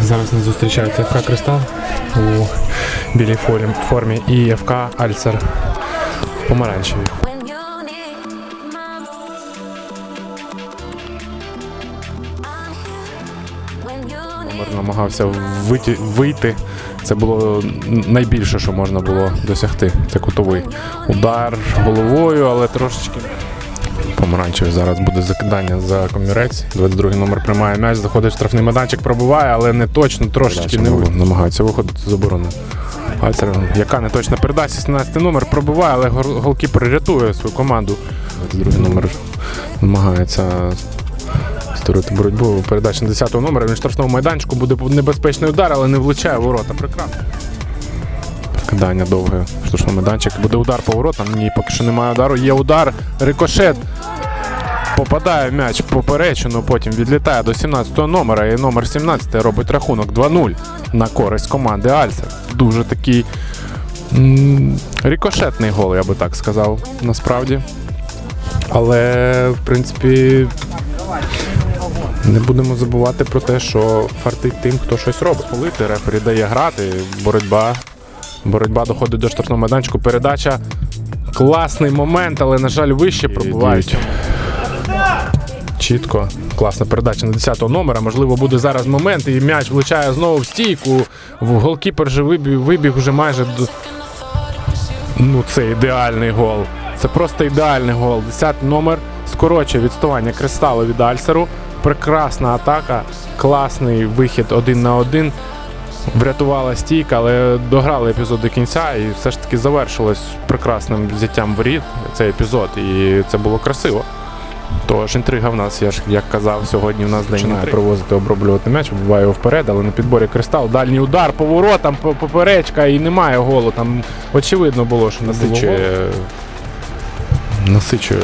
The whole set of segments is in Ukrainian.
Зараз нас зустрічається ФК Кристал у білій формі, формі і ФК Альцер в помаранчевій. Номер намагався вийти, вийти. Це було найбільше, що можна було досягти. Це кутовий удар головою, але трошечки. Помаранчевий зараз буде закидання за комірець. 22 номер приймає м'яч, заходить в штрафний майданчик, пробиває, але не точно, трошечки не ви- намагається виходити з оборони. Альцер, яка не точна передача, 17 номер пробиває, але гол- голкіпер рятує свою команду. 22 номер намагається створити боротьбу. Передача на 10-го номера. Він штрафному майданчику буде небезпечний удар, але не влучає ворота. Прекрасно. Вкидання довге в штрафному майданчик. Буде удар по воротам. Ні, поки що немає удару. Є удар. Рикошет. Попадає м'яч в поперечину, потім відлітає до 17-го номера. І номер 17 робить рахунок 2-0 на користь команди Альцер. Дуже такий м, рикошетний гол, я би так сказав, насправді. Але, в принципі, не будемо забувати про те, що фартить тим, хто щось робить. Полити, рефері дає грати, боротьба. Боротьба доходить до штрафного майданчику. Передача. Класний момент, але, на жаль, вище пробувають. Чітко. Класна передача на 10 номера. Можливо, буде зараз момент, і м'яч влучає знову в стійку. В голкіпер же вибіг, вибіг вже майже до. Ну, це ідеальний гол. Це просто ідеальний гол. 10 номер скорочує відставання кристалу від Альсеру. Прекрасна атака, класний вихід один на один. Врятувала стійка, але дограли епізод до кінця і все ж таки завершилось прекрасним взяттям воріт цей епізод. І це було красиво. Тож інтрига в нас, я ж як казав, сьогодні в нас день починає привозити оброблювати м'яч, вбиває його вперед, але на підборі кристал. Дальній удар, поворотом, по- поперечка і немає голу. Там очевидно було, що насичує, насичує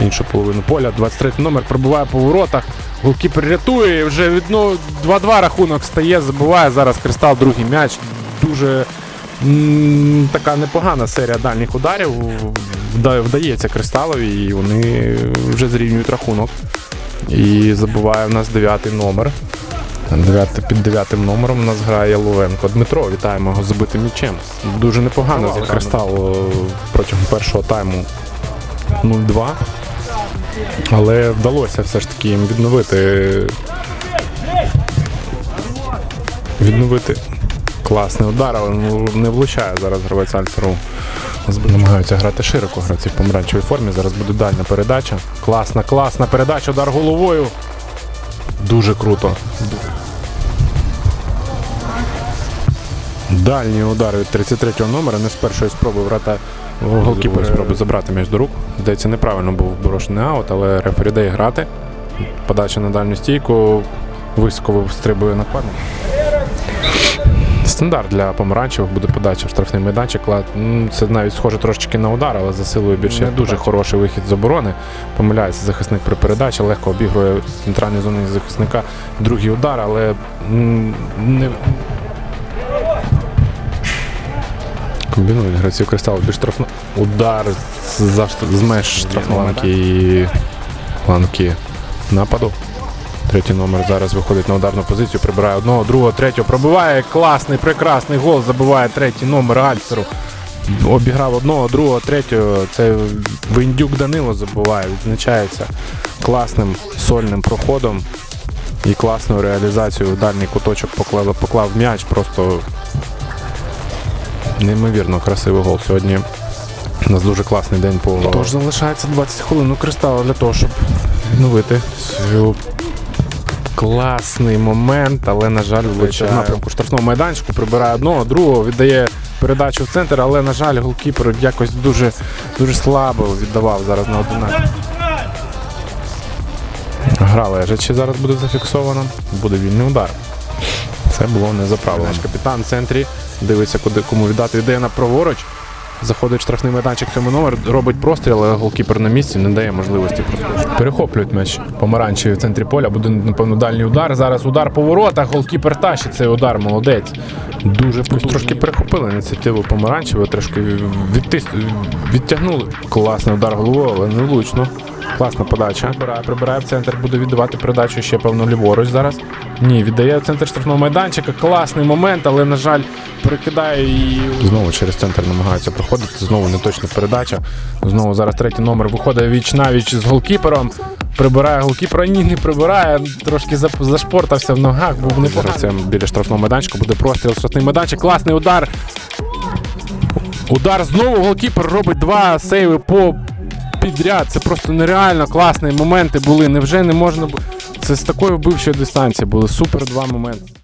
іншу половину поля. 23 номер пробиває по воротах. Голкіпер рятує. Вже від ну, 2-2 рахунок стає, забиває зараз кристал другий м'яч. Дуже м, така непогана серія дальніх ударів. Вдається кристалові, і вони вже зрівнюють рахунок. І забуває в нас дев'ятий номер. Під дев'ятим номером у нас грає Ловенко. Дмитро, вітаємо його забитим м'ячем. Дуже непогано за кристал е, протягом першого тайму 0-2. Але вдалося все ж таки їм відновити. Відновити класний удар, але ну, не влучає зараз гравець Альцеру. Намагаються грати широко, гравці в помаранчевій формі. Зараз буде дальня передача. Класна, класна передача, удар головою. Дуже круто. Дальній удар від 33-го номера, не з першої спроби врата голкіпер спробує забрати м'яч до рук. Здається, неправильно був брошений аут, але рефері дає грати. Подача на дальню стійку. Високо встрибує нападник. Стандарт для помаранчевих буде подача в штрафний майданчик. Це навіть схоже трошечки на удар, але засилує більше дуже хороший вихід з оборони. Помиляється захисник при передачі, легко обігрує центральні зони захисника. Другий удар, але не. Комбінують гравців кристалу більш штрафно. Удар за, з меж штрафної ланки і ланки нападу. Третій номер зараз виходить на ударну позицію, прибирає одного, другого, третього, пробиває класний, прекрасний гол, забиває третій номер Альцеру. Обіграв одного, другого, третього. Це Виндюк Данило забуває, відзначається класним сольним проходом і класною реалізацією. Дальній куточок поклав, поклав м'яч. Просто неймовірно красивий гол. Сьогодні у нас дуже класний день по Тож залишається 20 хвилин у кристала для того, щоб відновити свою класний момент, але, на жаль, влучає в напрямку штрафного майданчику, прибирає одного, другого, віддає передачу в центр, але, на жаль, голкіпер якось дуже, дуже слабо віддавав зараз на 11. Гра лежить, чи зараз буде зафіксовано, буде вільний удар. Це було не за правилом. Наш капітан в центрі дивиться, куди кому віддати. Віддає на праворуч. Заходить штрафний майданчик цьому номер, робить простріл, але голкіпер на місці не дає можливості проскочити. Перехоплюють м'яч помаранчевий в центрі поля. Буде, напевно, дальній удар. Зараз удар по воротах. Голкіпер тащить цей удар. Молодець. Дуже потужний. трошки перехопили ініціативу помаранчевого, трошки відтис... відтягнули. Класний удар головою, але не влучно. Класна подача. Прибирає, прибирає в центр, буде віддавати передачу ще, певно, ліворуч зараз. Ні, віддає в центр штрафного майданчика. Класний момент, але, на жаль, перекидає і знову через центр намагається проходити. Знову неточна передача. Знову зараз третій номер виходить віч навіч з голкіпером. Прибирає голкіпера, ні, не прибирає. Трошки зашпортався в ногах, був непоганий. Біля штрафного майданчика буде простріл, штрафний майданчик. Класний удар. Удар знову голкіпер робить два сейви по підряд. Це просто нереально класні моменти були. Невже не можна Це з такою вбивчої дистанції були супер два моменти.